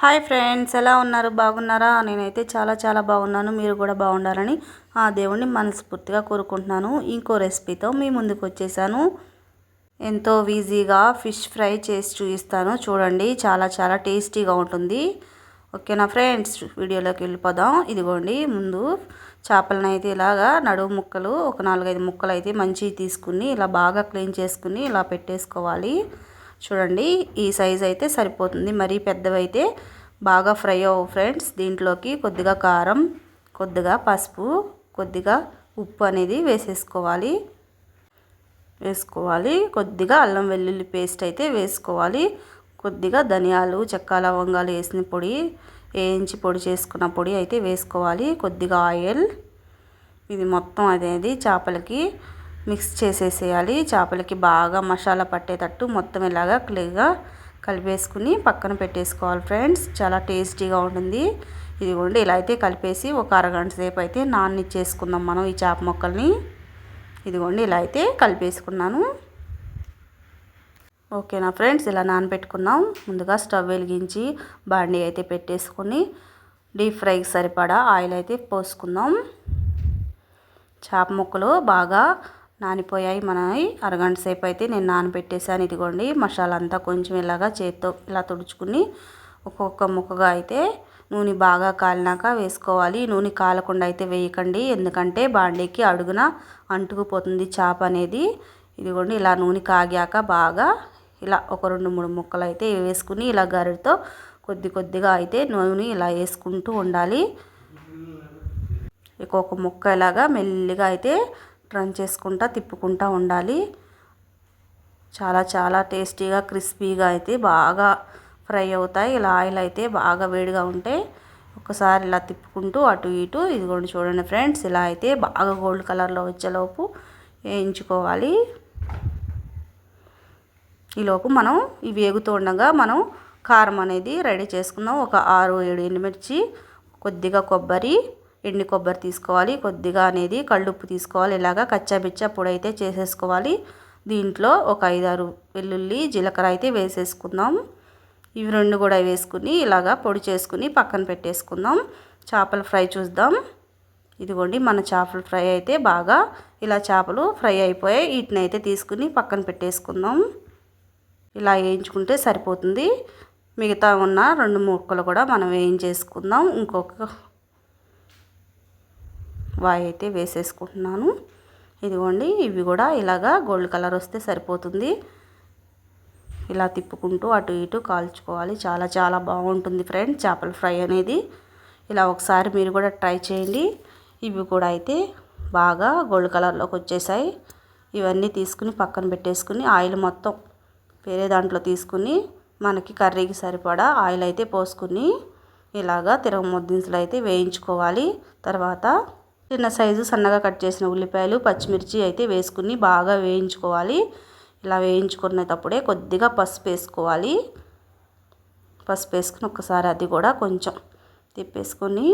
Hi friends ఎలా ఉన్నారు? బాగున్నారా? నేనైతే చాలా చాలా బాగున్నాను. మీరు కూడా బాగుండాలని ఆ దేవుణ్ణి మనస్ఫూర్తిగా కోరుకుంటున్నాను. ఇంకో రెసిపీతో మీ ముందుకు వచ్చేసాను. ఎంతో ఈజీగా ఫిష్ ఫ్రై చేసి చూపిస్తాను. చూడండి చాలా చాలా టేస్టీగా ఉంటుంది. ఓకేనా ఫ్రెండ్స్? వీడియోలోకి వెళ్ళిపోదాం. ఇదిగోండి ముందు చేపలను అయితే ఇలాగా నడువు ముక్కలు ఒక నాలుగైదు ముక్కలు అయితే మంచివి తీసుకుని ఇలా బాగా క్లీన్ చేసుకుని ఇలా పెట్టేసుకోవాలి. చూడండి ఈ సైజ్ అయితే సరిపోతుంది. మరీ పెద్దవైతే బాగా ఫ్రై అవ్వు ఫ్రెండ్స్. దీంట్లోకి కొద్దిగా కారం కొద్దిగా పసుపు కొద్దిగా ఉప్పు అనేది వేసేసుకోవాలి. వేసుకోవాలి. కొద్దిగా అల్లం వెల్లుల్లి పేస్ట్ అయితే వేసుకోవాలి. కొద్దిగా ధనియాలు చెక్క లవంగాలు వేసిన పొడి వేయించి పొడి చేసుకున్న పొడి అయితే వేసుకోవాలి. కొద్దిగా ఆయిల్. ఇది మొత్తం అనేది చేపలకి మిక్స్ చేసేసేయాలి. చేపలకి బాగా మసాలా పట్టేటట్టు మొత్తం ఇలాగా క్లియర్గా కలిపేసుకుని పక్కన పెట్టేసుకోవాలి ఫ్రెండ్స్. చాలా టేస్టీగా ఉంటుంది. ఇదిగోండి ఇలా అయితే కలిపేసి ఒక అరగంట సేపు అయితే నాన్నిచ్చేసుకుందాం మనం ఈ చేప మొక్కల్ని. ఇదిగోండి ఇలా అయితే కలిపేసుకున్నాను. ఓకేనా ఫ్రెండ్స్ ఇలా నానబెట్టుకున్నాం. ముందుగా స్టవ్ వెలిగించి బాండీ అయితే పెట్టేసుకొని డీప్ ఫ్రైకి సరిపడా ఆయిల్ అయితే పోసుకుందాం. చేప ముక్కలు బాగా నానిపోయాయి మనవి. అరగంట సేపు అయితే నేను నానబెట్టేసాను ఇదిగోండి మసాలా అంతా కొంచెం ఇలాగా చేత్తో ఇలా తుడుచుకుని ఒక్కొక్క ముక్కగా అయితే నూనె బాగా కాలినాక వేసుకోవాలి. నూనె కాలకుండా అయితే వేయకండి. ఎందుకంటే బాండీకి అడుగున అంటుకుపోతుంది చేప అనేది. ఇదిగోండి ఇలా నూనె కాగాక బాగా ఇలా ఒక రెండు మూడు ముక్కలు అయితే వేసుకుని ఇలా గరిటతో కొద్ది కొద్దిగా అయితే నూనె ఇలా వేసుకుంటూ ఉండాలి. ఒక్కొక్క ముక్క ఇలాగా మెల్లిగా అయితే రన్ చేసుకుంటా తిప్పుకుంటూ ఉండాలి. చాలా చాలా టేస్టీగా క్రిస్పీగా అయితే బాగా ఫ్రై అవుతాయి. ఇలా ఆయిల్ అయితే బాగా వేడిగా ఉంటే ఒకసారి ఇలా తిప్పుకుంటూ అటు ఇటు ఇదిగోండి చూడండి ఫ్రెండ్స్ ఇలా అయితే బాగా గోల్డ్ కలర్లో వచ్చేలోపు వేయించుకోవాలి. ఈలోపు మనం ఇవి వేగుతూ ఉండగా మనం కారం అనేది రెడీ చేసుకుందాం. ఒక ఆరు ఏడు ఎండుమిర్చి కొద్దిగా కొబ్బరి ఎండి కొబ్బరి తీసుకోవాలి కొద్దిగా అనేది కళ్ళుప్పు తీసుకోవాలి ఇలాగా కచ్చాబిచ్చా పొడి అయితే చేసేసుకోవాలి. దీంట్లో ఒక ఐదారు వెల్లుల్లి జీలకర్ర అయితే వేసేసుకుందాం. ఇవి రెండు కూడా వేసుకుని ఇలాగా పొడి చేసుకుని పక్కన పెట్టేసుకుందాం. చేపల ఫ్రై చూద్దాం. ఇదిగోండి మన చేపల ఫ్రై అయితే బాగా ఇలా చేపలు ఫ్రై అయిపోయాయి. వీటిని అయితే తీసుకుని పక్కన పెట్టేసుకుందాం. ఇలా వేయించుకుంటే సరిపోతుంది. మిగతా ఉన్న రెండు ముక్కలు కూడా మనం వేయించేసుకుందాం. ఇంకొక వాయి అయితే వేసేసుకుంటున్నాను. ఇదిగోండి ఇవి కూడా ఇలాగా గోల్డ్ కలర్ వస్తే సరిపోతుంది. ఇలా తిప్పుకుంటూ అటు ఇటు కాల్చుకోవాలి. చాలా చాలా బాగుంటుంది ఫ్రెండ్ చేపల ఫ్రై అనేది. ఇలా ఒకసారి మీరు కూడా ట్రై చేయండి. ఇవి కూడా అయితే బాగా గోల్డ్ కలర్లోకి వచ్చేసాయి. ఇవన్నీ తీసుకుని పక్కన పెట్టేసుకుని ఆయిల్ మొత్తం వేరే దాంట్లో తీసుకుని మనకి కర్రీకి సరిపడా ఆయిల్ అయితే పోసుకుని ఇలాగా తిరగముద్దింసులు అయితే వేయించుకోవాలి. తర్వాత చిన్న సైజు సన్నగా కట్ చేసిన ఉల్లిపాయలు పచ్చిమిర్చి అయితే వేసుకుని బాగా వేయించుకోవాలి. ఇలా వేయించుకునేటప్పుడే కొద్దిగా పసుపు వేసుకోవాలి. పసుపు వేసుకుని ఒకసారి అది కూడా కొంచెం తిప్పేసుకొని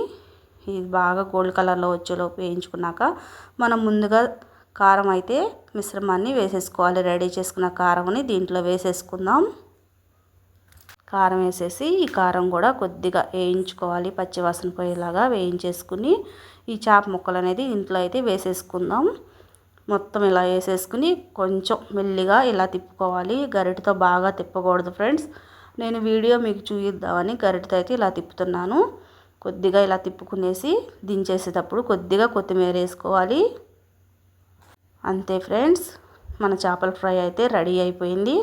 ఇది బాగా గోల్డ్ కలర్లో వచ్చేలోపు వేయించుకున్నాక మనం ముందుగా కారం అయితే మిశ్రమాన్ని వేసేసుకోవాలి. రెడీ చేసుకున్న కారంని దీంట్లో వేసేసుకుందాం. కారం వేసేసి ఈ కారం కూడా కొద్దిగా వేయించుకోవాలి. పచ్చివాసన పోయేలాగా వేయించేసుకుని ఈ చేప ముక్కలు అనేది ఇంట్లో అయితే వేసేసుకుందాం. మొత్తం ఇలా వేసేసుకుని కొంచెం మెల్లిగా ఇలా తిప్పుకోవాలి. గరిటతో బాగా తిప్పకూడదు ఫ్రెండ్స్. నేను వీడియో మీకు చూపిద్దామని గరిటతో అయితే ఇలా తిప్పుతున్నాను. కొద్దిగా ఇలా తిప్పుకునేసి దించేసేటప్పుడు కొద్దిగా కొత్తిమీర వేసుకోవాలి. అంతే ఫ్రెండ్స్. మన చేపల ఫ్రై అయితే రెడీ అయిపోయింది.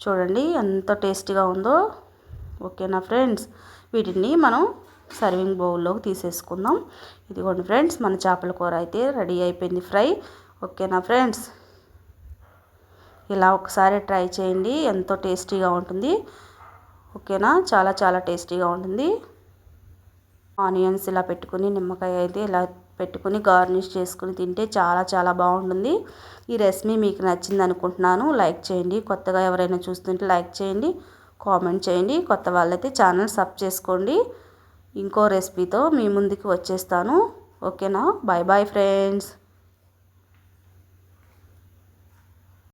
చూడండి ఎంత టేస్టీగా ఉందో. ఓకేనా ఫ్రెండ్స్? వీటిని మనం సర్వింగ్ బౌల్లోకి తీసేసుకుందాం. ఇదిగోండి ఫ్రెండ్స్ మన చేపల కూర అయితే రెడీ అయిపోయింది ఫ్రై. ఓకేనా ఫ్రెండ్స్? ఇలా ఒకసారి ట్రై చేయండి ఎంతో టేస్టీగా ఉంటుంది. ఓకేనా? చాలా చాలా టేస్టీగా ఉంటుంది. ఆనియన్స్ ఇలా పెట్టుకుని నిమ్మకాయ అయితే ఇలా పెట్టుకుని గార్నిష్ చేసుకుని తింటే చాలా చాలా బాగుంటుంది. ఈ రెసిపీ మీకు నచ్చింది అనుకుంటున్నాను లైక్ చేయండి. కొత్తగా ఎవరైనా చూస్తుంటే లైక్ చేయండి కామెంట్ చేయండి. కొత్త వాళ్ళైతే ఛానల్ సబ్ చేసుకోండి. ఇంకో రెసిపీతో మీ ముందుకు వచ్చేస్తాను. ఓకేనా? Bye bye friends